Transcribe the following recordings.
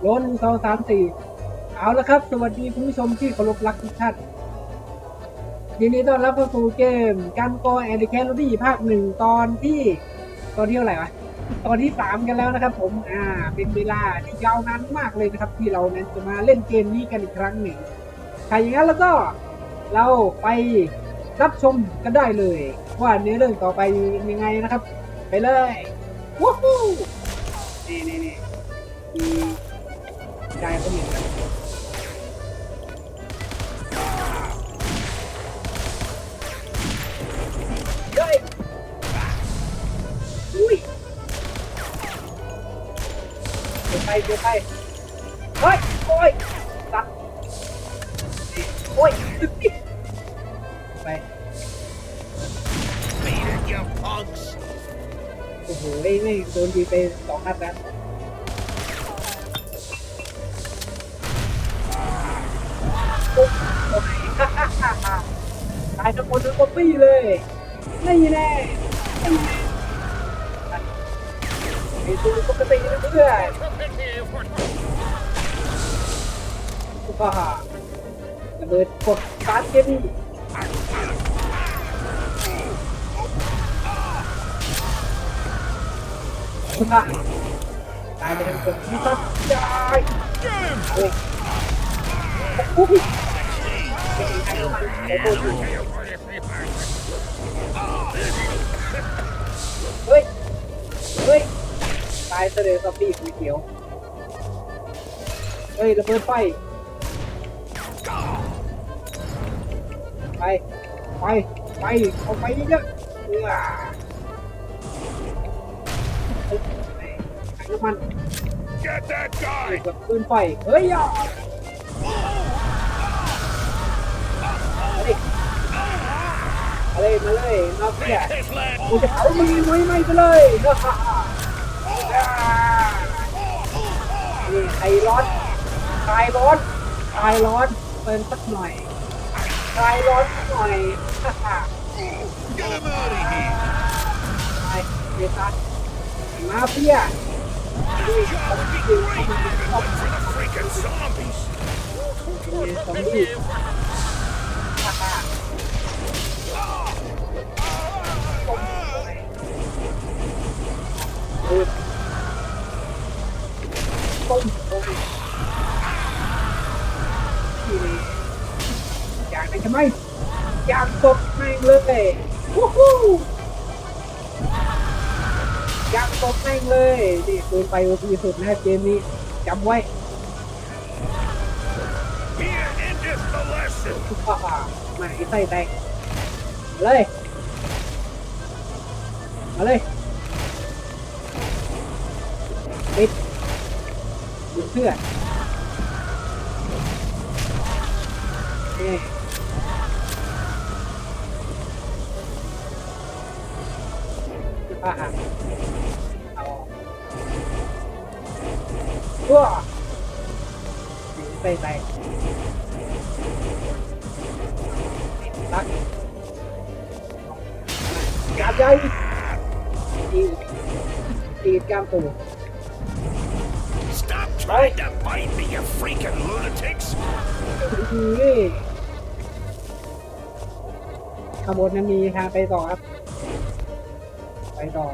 โลหนึ่งสองสามสี่เอาละครับ สวัสดีคุณผู้ชมที่เคารพรักทุกท่านยินดีต้อนรับเข้าสู่เกมการโกแอนด์แคลรี่ภาคหนึ่งตอนที่ตอนที่เท่าไหร่วะตอนที่สามกันแล้วนะครับ ผมอ่าเป็นเวลาที่ยาวนานมากเลยนะครับ ที่เรานั้นจะมาเล่นเกมนี้กันอีกครั้งหนึ่งถ้าอย่างนั้นแล้วก็เราไปรับชมกันได้เลย ว่าเนื้อเรื่องต่อไปเป็นยังไงนะครับ ไปเลยวู้ฮู้นี่นี่นี่ ได้คนหนึ่งครับเฮ้ยอุ้ยเดี๋ยวไปเดี๋ยวไปเฮ้ยโอ้ยตัดโอ้ยไป Beat it, you punks! โอ้โหไม่โดนดีไปสองนัดแล้วายทั้งหมดทั้งป๊อปปี้เลยไม่แน่ไม่แน่ไอ้ตัวปกตินะเพื่อนฮ่าฮ่าระเบิดกดสตาร์ทเกมี่ตายไปทั้งคนที่ตัดใจโอ้ยโอ้ยโอ้โห เฮ้ย เฮ้ย ตายเสด็จสปีดสีเขียว เฮ้ยระเบิดไฟ ไป ไป ไป เอาไปเยอะๆเออเฮ้ยไอ้น้ำมัน Get that เฮ้ย guy! กับปืนไฟ เฮ้ยอะเอา อาเลยมาเลยมาเพีย His lad! กูจะเผามึงไว้ไหม้ไปเลยฮ่าฮ่าฮ่านี่ไอร้อนคลายร้อนคลายร้อนเป็นสักหน่อยคลายร้อนสักหน่อยฮ่าฮ่า Get him out of here! ไปเดซัสมาเพียนี่ Job would be great if it wasn't for the freaking zombies! นี่ซอมบี้ ต้มต้มนี่เลยอยากได้ใช่ไมอยากตบแม่งเลยวู้ฮู้อยากตบแม่งเลยนี่ปืนไปโอพีสุดนะเกมนี้จำไว้ Here endeth the lesson! มาไอ้ไส้แตกมาเลย มาเลย เสื้อนี่ฮ่าฮ่าเอาว้าไส้แตกตักกาบใหญ่ตีตีกามตู Stop trying to bite me, you freaking lunatics! นี่ขบวนนั้นมีทางไปต่อครับ ไปต่อ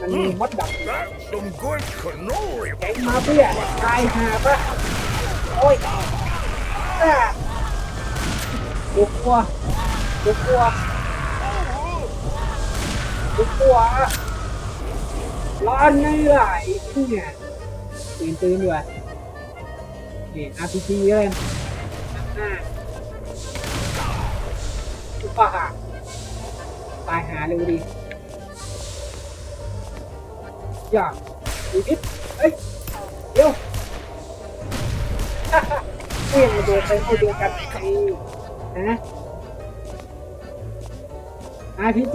มันมีมดดัก That's some good cannoli! แก๊งมาเพื่อตายหาปะโอ้ยอ่าลุกกลัวลุกกลัวลุกกลัว ร้อนไม่ไหลเนี่ยตื่นตื่นด้วยนี่ RPG เลยอ่าทุกป่าตายหาเร็วดีอย่าดูนิเฮ้ยเดี๋ยวเรียนมาโดนไปคนเดียวกันไอ้นะ RPG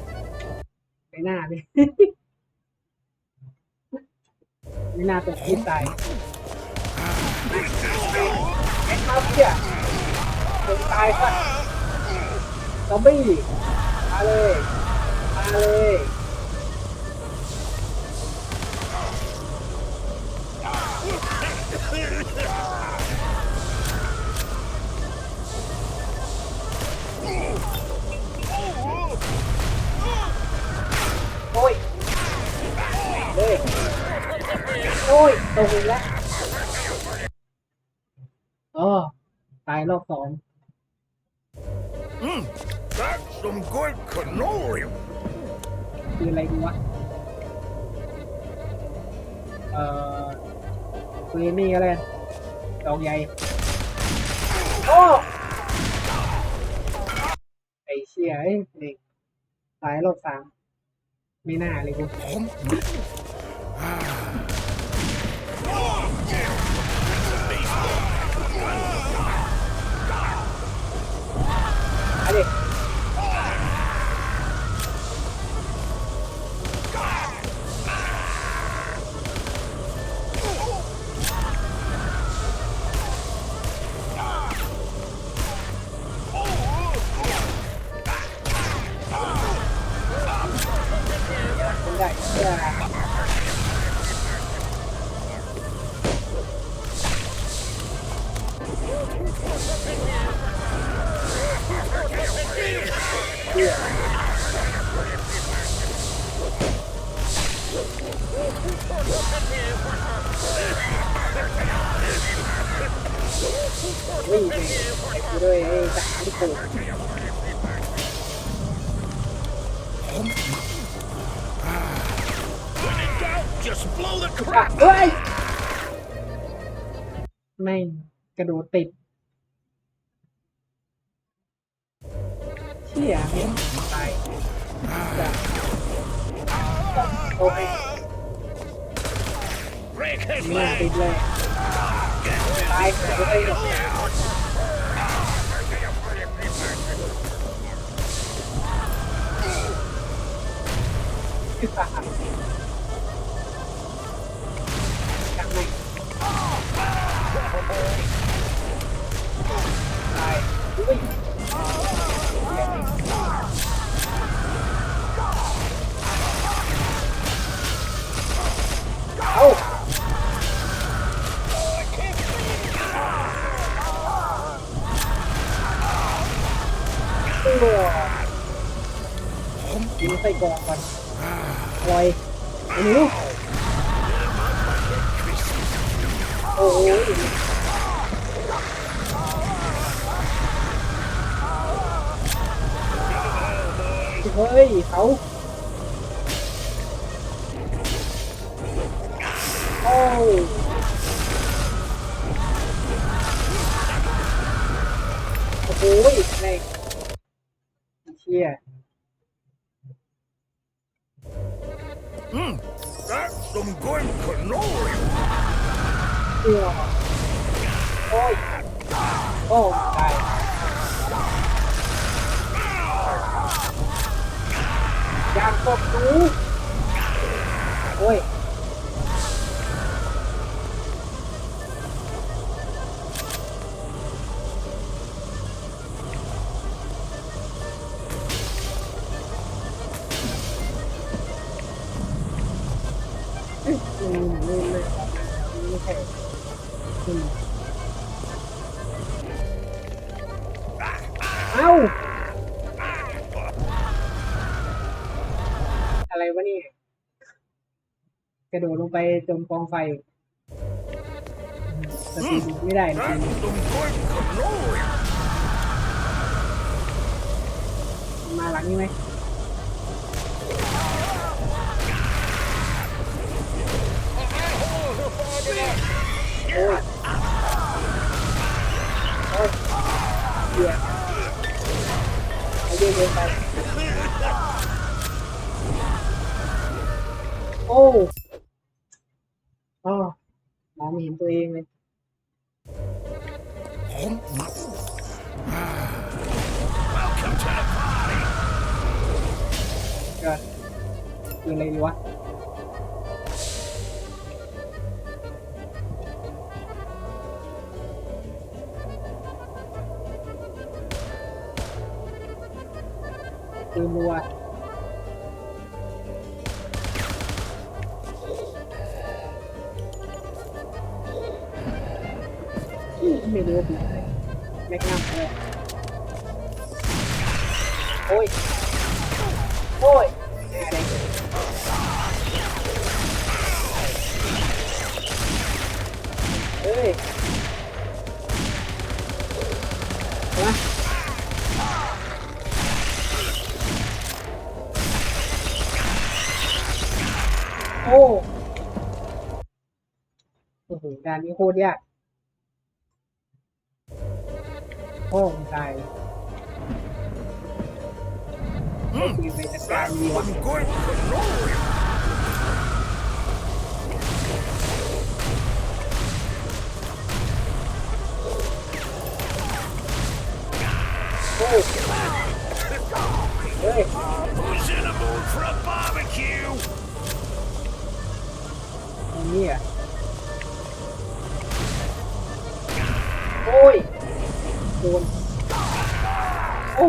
เลยไม่น่าเลยไม่น่าจะคิดตายไอ้ครับเนี่ยคนตายซะซอมบี้มาเลย มาเลย โอ้ยตกอีกแล้วอ๋อตายรอบสอง Hmm, that's some good cannoli. คืออะไรดีวะ เอ่อคุยนี่อะไรดอกใหญ่ โอ้ ไอ้เชี่ยเอ้ยเด็กตายรอบสามไม่น่าเลยกูอัน Vì thì cái đôi ấy chẳng đi cùng Just blow the อะ crap. เฮ้ยแม่งกระโดดติดเชี่ยเม้นตายจะโอ้ย Break his นี่ leg. ติดเลยตายเลยคือตายยัง เฮ้ยเขาโอ้ เอ้า อะไรวะเนี่ย กระโดดลงไปจมกองไฟสติไม่ได้จริงมาหลังนี้ไหม เหี้ยเอาเยอะเกินไปโอ้อ๋อมองไม่เห็นตัวเองเลย Welcome to the party. ก็คืออะไรวะ คือรัวมไม่รู้ว่าเป็นะไรแม็กนัมเลยโอ้ย โอ้ยอะไรเฮ้ยมาโอ้โอ้โหด่านนี้โคตรยากโอ้ผมตายไม่คุยไปจัดการ That's ดีวะ some good cannoli. โอ้เฮ้ย Who's in the mood for a barbecue? ตรงนี้อะ โอ้ยโดนโอ้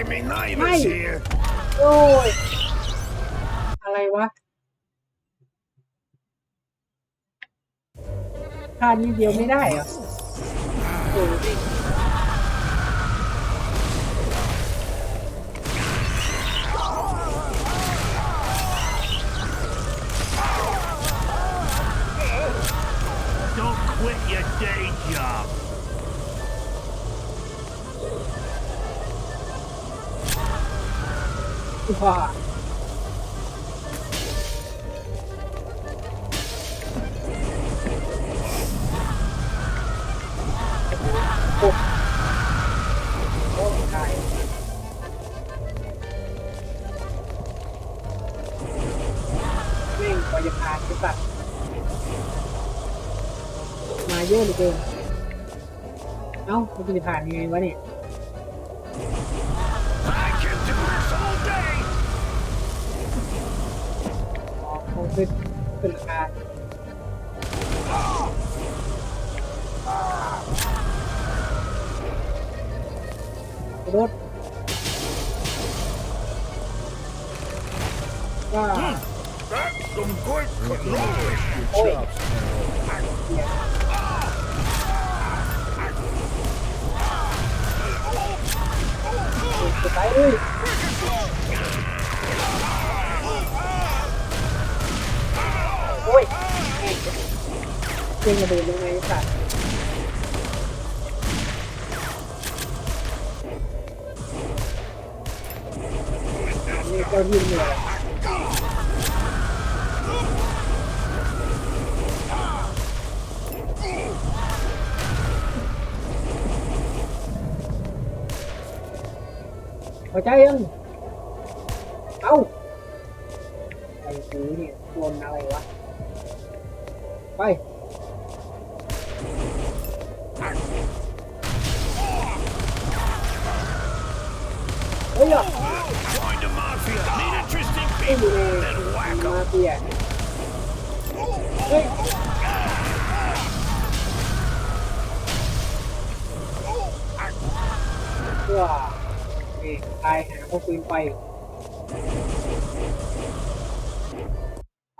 Hey, you're making me nervous Mate. here. โอ้ย อะไรวะท่านี้เดียวไม่ได้เหรอโอ้ย Don't quit your day ว่าโอ้โอ้ใช่เร่งกว่าจะผ่านจะตัดมาเยอะเหลือเกินเอ้ามันจะผ่านยังไงวะเนี่ย ขึ้นขึ้นราคารถว่า That's some good cannoli. โอ้ยสุดท้ายเลยโอ้ยแม่งเก่งกระโดดยังไงไอ้สัตว์นี่เจ้าดินเหนื่อยพอใจยัง เอ้าไอ้หูเนี่ยโดนอะไร ไปเฮ้ยอะไอ้ดูมาเฟียเเพื่อนี่ตายหาพวกปืนไป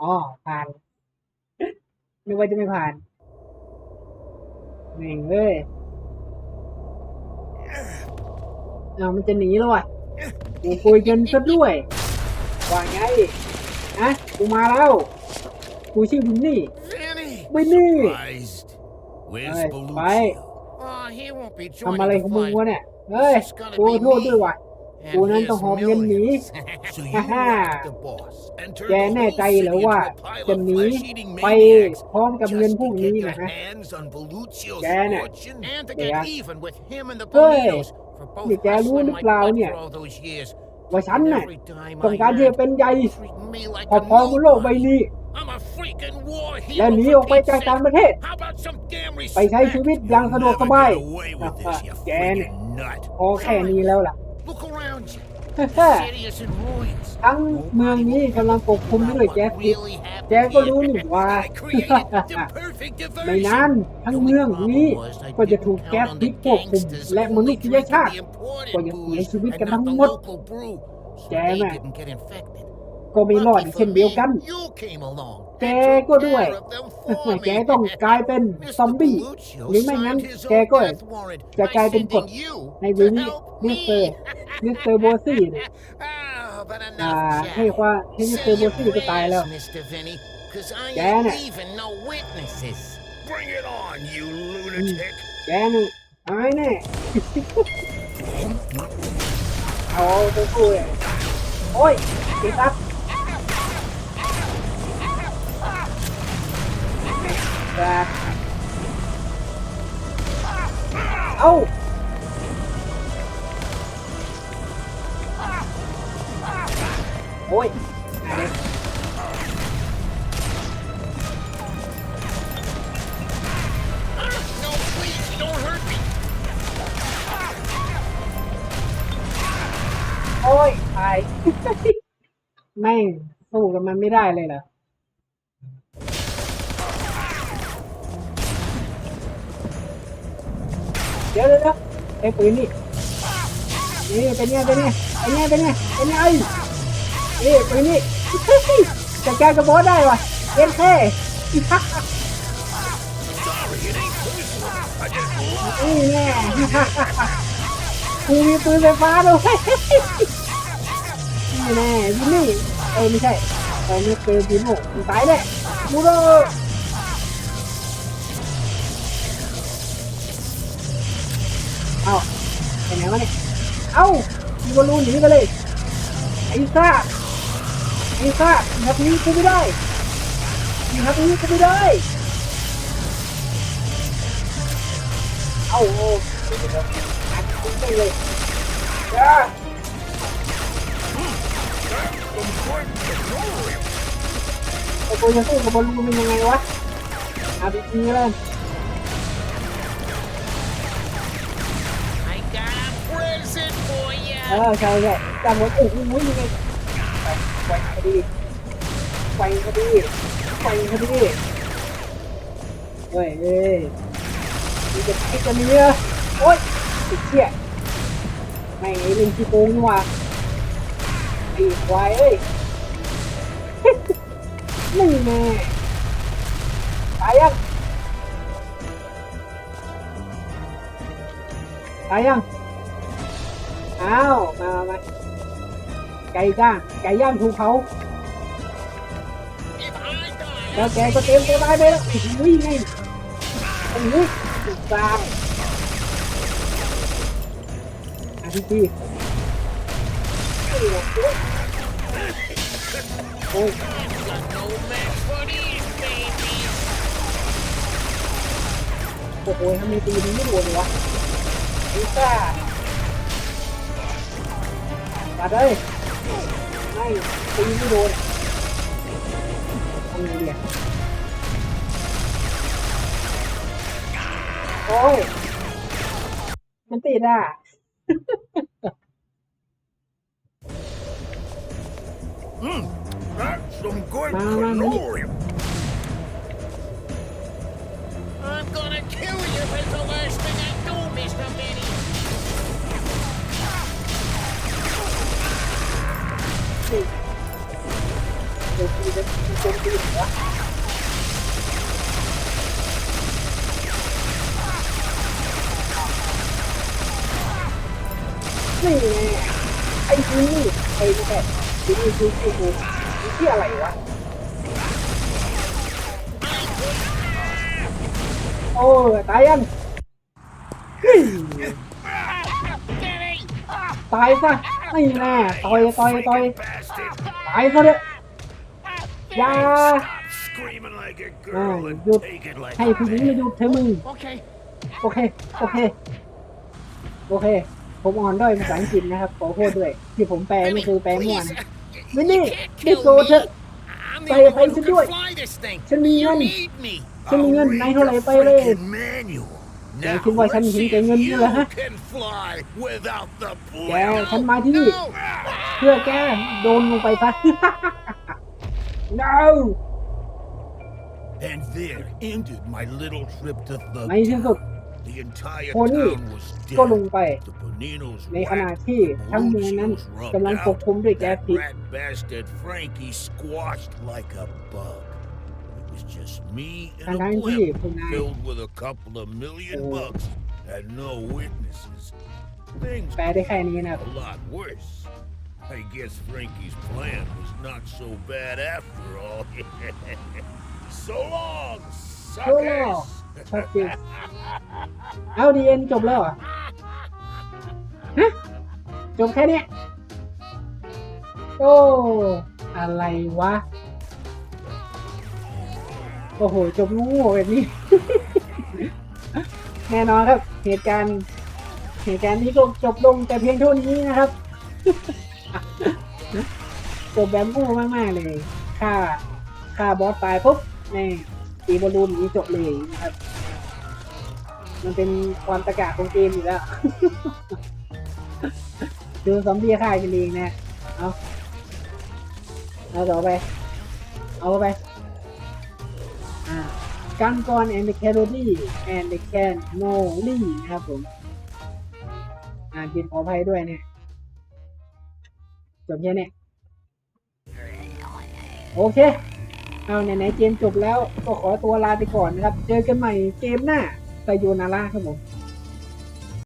อ๋อผ่าน นึกว่าจะไม่ผ่านหนึ่งเลยอ้าวมันจะหนีแล้วว่ะกูคุยกันซะด้วยว่าไงอะกูมาแล้วกูชื่อวินนี่ Vinny! วินนี่ Surprised. Where's Hey, Belluccio? bye. Oh, he won't be ทำอะไร joining ของ the มึง fight. วะเนี่ยเฮ้ยกูโทษด้วยว่ะ And กูนั้นต้องหอบเงินหนี here's millions. So you Haha. asked the boss and turned แก the แน่ whole ใจ city เหรือ into ว่า a pile จะ of หนี flesh-eating ไป maniacs พร้อมกับ just เงิน to พวก get นี้ your นะฮะ hands on Belluccio's แกเนี่ย fortune and to แก get even with him and the เฮ้ย Bonillos for both นี่แกรู้หรือ hustling เปล่า like เนี่ย butt for all those years. ว่าฉัน And น่ะ every time ต้อง I การที่จะ earn, เป็นใหญ่ treat me like พอ a พอบนโลกใบ nobody. นี้ I'm a freaking war และ hero หนี for ออกไป Pete's จากต่าง sake. ประเทศ How about some damn ไปใช้ชี respect? วิตอย่างสะดวกสบาย Never get away with this, you แกเนี่ย freaking nut. พอแค่นี้แล้วล่ะ Look around you. เฮ้ The ย city is in ruins. ทั้งเมืองนี้กำลังปกคลุมไปด้วยแก๊สพิษ Really happened แกก็รู้ here. นี่ว่า I created the perfect ไม่ diversion. นานทั้งเมืองนี้ก็จะถูกแก๊สพิษควบคุม และมนุษยชาติก็จะเสียชีวิตกันทั้งหมด แกน่ะก็ไม่รอดอีกเช่นเดียวกัน แกก็ด้วย แกต้องกลายเป็นซอมบี้ หรือไม่งั้น แกก็จะกลายเป็นกฎในวินมิสเตอร์มิสเตอร์โบซี่เนี่ยอ่าให้ว่าให้มิสเตอร์โบซี่ก็ตายแล้ว แกน่ะ Bring it on, you lunatic! แกนี่ตายแน่เอาไปสู้เลยโอ้ยติดอัพ แบบเอาโอ้ยอะไร No, please, don't hurt me! โอ้ยตาย แม่งสู้กับมันไม่ได้เลยเหรอ ดี๋ยวเดี๋ยวเดี๋ยวไอ้ปืนนี่นี่เป็นไงเป็นไงเป็นไงเป็นไงเป็นไงนี่ปืนนี่จัดการกับบอสได้ว่ะเย็นแค่นี่แน่กูมีปืนไฟฟ้าด้วยนี่แน่ยินนี่เอ้ยไม่ใช่เอ้ยนี่ปืนปีโน่มึงตายแน่มูโร ไปไหนวะเนี่ย เอ้ามีบอลลูนหนีไปเลยไอ้ซ่าไอ้ซ่าทับนี้กูไม่ได้ทับนี้กูไม่ได้ เอ้าโอ้อัดกูไปเลยจ้าไอ้กูจะสู้กับบอลลูนเป็นยังไงวะอาบีจีเลย เอ you. อใช่ใช่จังหวะโอ้โหยังไงไปไปคดีไปคดีไปคดีเฮ้ยเฮ้ยมีจะคิดกันเยอะโอ๊ยติดเชี่ยไม่เล่นขี้โกงนี่หว่าไอ้ควายเอ้ยนี่แน่ตายยังตายยัง อ้าว มามาไก่ย่างไก่ย่างถูกเผาแล้วแกก็เตรียมตัวตายไปแล้วโอ้โหไงโอ้โหถูกตาอาทิตย์โอ้ยโอ้โหทำไมตีมันไม่โดนวะไอ้ซ่า ตัดเลยไม่ตีไม่โดนทำไงดีอะโอ้ย มันติดอะ That's some good Mama, me- petroleum. I'm gonna kill you if it's the last thing I do, Mr. Benny. นี่ไงไอ้ที่นี่ไอ้นี่แหละที่นี่คือไอ้กูที่อะไรวะ โอ้ตายยังเฮ้ย Danny! ตายซะ นี่แน่ต่อยต่อยต่อยตายซะเลย อย่า Screaming like a Ah, girl and good. naked like ให้ผู้หญิงมาหยุดเธอะมึง Okay. โอเค โอเค โอเค ผมอ่อนด้อยภาษาอังกฤษนะครับ ขอโทษด้วย ที่ผมแปลนี่คือแปลมั่ว please. นะ You- Vinny, you can't this kill over. me. I'm the Say only if I one who should can do it. fly this thing. ฉันมี You เงิน need me. ฉันมีเงิน I'll นายเท่าไหร่ read ไป the เลย freaking manual. แก Now, คิดว่าฉัน let's เห็น see แก่ if เงินนี่เหรอ you ฮะ can fly without the แก blue. ฉันมาที่นี่ No. เพื่อแกโดนลงไปซะ no And there ended my little trip to ใน the ที่สุด The entire คนนี่ town was ก็ลง dead. ไป The Boninos ในขณะ whacked. ที่ทั้งเมืองนั้น Maluccios rubbed กำลังปก out. คลุมด้วยแก๊ส That พิษ rat bastard Frankie squashed like a bug. It was just me ทั้ง and ทั้ a งที่ blimp คุณนาย filled with a couple of million Oh. bucks and no witnesses. Things แปลได้แค่นี้นะครับ a lot worse. I guess Frankie's plan was not so bad after all. so long, โอ้ suckers! ชัดเจนเอาดีเอ็นจบแล้วเหรอฮะจบแค่เนี้ยโอ้อะไรวะ โอ้โห จบงูแบบนี้ แน่นอนครับ เหตุการณ์ เหตุการณ์นี้ก็จบลงแต่เพียงเท่านี้นะครับ จบแบบงูมากๆเลยฆ่าฆ่าบอสตายปุ๊บแน่ตีบอลลูนนี้จบเลยนะครับ มันเป็นความตะกะของเกมอยู่แล้ว ดูซอมบี้ฆ่ากันเองนะ เอา เอาต่อไป เอาไป อ่ากันกร and the calorie and the cannoli นะครับผม อ่านผิดขออภัยด้วยเนี่ย จบแค่เนี้ยโอเค เอาไหนๆเกมจบแล้วก็ขอตัวลาไปก่อนนะครับ เจอกันใหม่เกมหน้าไซโยนาร่าครับผม